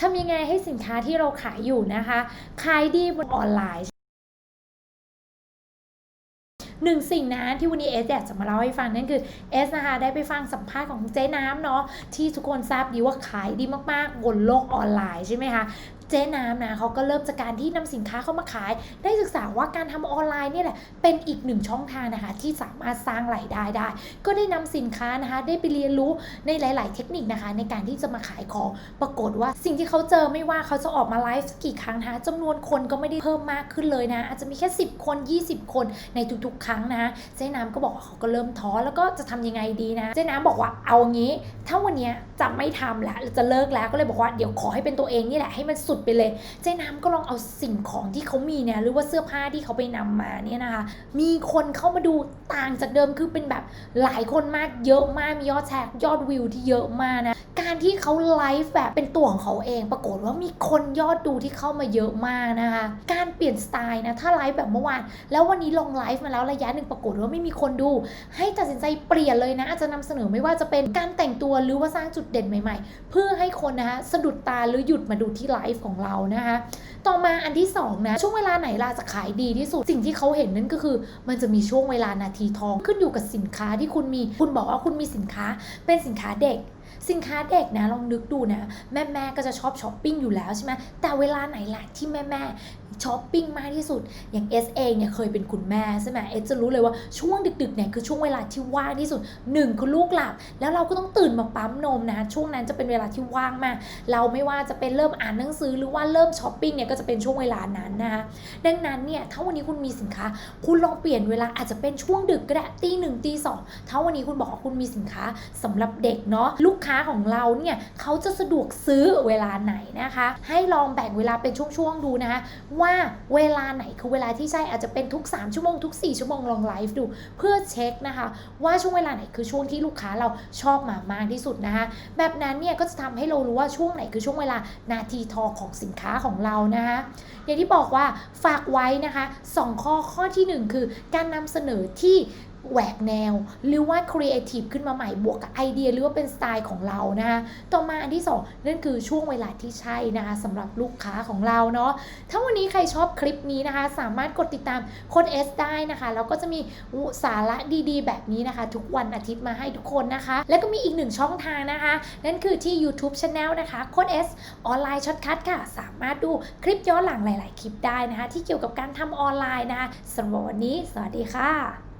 ทำยังไงให้สินค้าที่เราขายอยู่นะคะขายดีบนออนไลน์หนึ่งสิ่งนะที่วันนี้เอสอยากจะมาเล่าให้ฟังนั่นคือเอสนะคะได้ไปฟังสัมภาษณ์ของเจ๊น้ำเนาะที่ทุกคนทราบดีว่าขายดีมากๆบนโลกออนไลน์ใช่ไหมคะเจ๊น้ำนะเขาก็เริ่มจากการที่นำสินค้าเข้ามาขาย ได้ศึกษาว่าการทำออนไลน์เนี่ยแหละเป็นอีกหนึ่งช่องทางนะคะที่สามารถสร้างรายได้ได้ ก็ได้นำสินค้านะคะได้ไปเรียนรู้ในหลาย ๆ เทคนิคนะคะ ในการที่จะมาขายของปรากฏว่าสิ่งที่เขาเจอไม่ว่าเขาจะออกมาไลฟ์กี่ครั้งนะคะจำนวนคนก็ไม่ได้เพิ่มมากขึ้นเลยนะ อาจจะมีแค่ 10 คน 20 คนในทุก ๆ ครั้งนะคะเจ๊น้ำก็บอกว่าเขาก็เริ่มท้อแล้วก็จะทำยังไงดีนะเจ๊น้ำบอกว่าเอางี้ ถ้าวันนี้จะไม่ทำแล้วจะเลิกแล้วก็เลยบอกว่าเดี๋ยวขอให้เป็นตัวเองนี่แหละให้มันสุดไปเลย เจ๊น้ำก็ลองเอาสิ่งของที่เขามีเนี่ยหรือว่าเสื้อผ้าที่เขาไปนำมาเนี่ยนะคะ มีคนเข้ามาดูต่างจากเดิมคือเป็นแบบหลายคนมากเยอะมากมียอดแชร์ยอดวิวที่เยอะมากนะการที่เขาไลฟ์แบบเป็นตัวของเขาเอง ปรากฏว่ามีคนยอดดูที่เข้ามาเยอะมากนะคะ การเปลี่ยนสไตล์นะถ้าไลฟ์แบบเมื่อวาน แล้ววันนี้ลงไลฟ์มาแล้วระยะหนึ่งปรากฏว่าไม่มีคนดู ให้ตัดสินใจเปลี่ยนเลยนะ อาจจะนำเสนอไม่ว่าจะเป็นการแต่งตัวหรือว่าสร้างจุดเด่นใหม่ๆ เพื่อให้คนนะคะสะดุดตาหรือหยุดมาดูที่ไลฟ์ของเรานะคะต่อมาอันที่สองนะช่วงเวลาไหนล่ะจะขายดีที่สุดสิ่งที่เขาเห็นนั่นก็คือ มันจะมีช่วงเวลานาทีทองขึ้นอยู่กับสินค้าที่คุณมี คุณบอกว่าคุณมีสินค้าเป็นสินค้าเด็ก สินค้าเด็กนะลองนึกดูนะแม่แม่ก็จะชอบช้อปปิ้งอยู่แล้วใช่ไหมแต่เวลาไหนล่ะที่แม่แม่ช้อปปิ้งมากที่สุด อย่างเอสเองเนี่ยเคยเป็นคุณแม่ใช่ไหมเอสจะรู้เลยว่าช่วงดึกๆเนี่ยคือช่วงเวลาที่ว่างที่สุดหนึ่งคือลูกหลับ แล้วเราก็ต้องตื่นมาปั๊มนมนะ ช่วงนั้นจะเป็นเวลาที่ว่างมาก เราไม่ว่าจะเป็นเริ่มอ่านหนังสือหรือว่าเริ่มช้อปปิ้งเนี่ยก็จะเป็นช่วงเวลานั้นนะคะดังนั้นเนี่ยถ้าวันนี้คุณมีสินค้า คุณลองเปลี่ยนเวลาอาจจะเป็นช่วงดึกก็ได้ตีหนึ่งตีสองถ้าวันนี้คุณบอกว่าคุณมีสินค้าสำหรับเด็กเนาะลูกค้าของเราเนี่ยเขาจะสะดวกซื้อเวลาไหนนะคะ ให้ลองแบ่งเวลาเป็นช่วงๆดูนะคะ ว่าเวลาไหนคือเวลาที่ใช่อาจจะเป็นทุก 3 ชั่วโมงทุก 4 ชั่วโมงลองไลฟ์ดูเพื่อเช็คนะคะ ว่าช่วงเวลาไหนคือช่วงที่ลูกค้าเราชอบมามากที่สุดนะคะ แบบนั้นเนี่ยก็จะทำให้เรารู้ว่าช่วงไหนคือช่วงเวลานาทีทอของสินค้าของเรานะคะอย่างที่บอกว่าฝากไว้นะคะ 2 ข้อข้อทีหนึ่1 คือการนำเสนอที่ แหวกแนว หรือว่าครีเอทีฟขึ้นมาใหม่บวกกับไอเดียหรือว่าเป็นสไตล์ของเรานะคะต่อมาอันที่ 2 นั่นคือช่วงเวลาที่ใช่นะคะสำหรับลูกค้าของเราเนาะถ้าวันนี้ใครชอบคลิปนี้นะคะ สามารถกดติดตามโค้ด S ได้นะคะแล้วก็จะมีสาระดีๆ แบบนี้นะคะ ทุกวันอาทิตย์มาให้ทุกคนนะคะ แล้วก็มีอีกหนึ่งช่องทางนะคะ นั่นคือที่ YouTube Channel นะคะโค้ด S ออนไลน์ช็อตคัทค่ะ สามารถดูคลิปย้อนหลังหลาย ๆ คลิปได้นะคะ ที่เกี่ยวกับการทำออนไลน์นะคะสำหรับวันนี้ สวัสดีค่ะ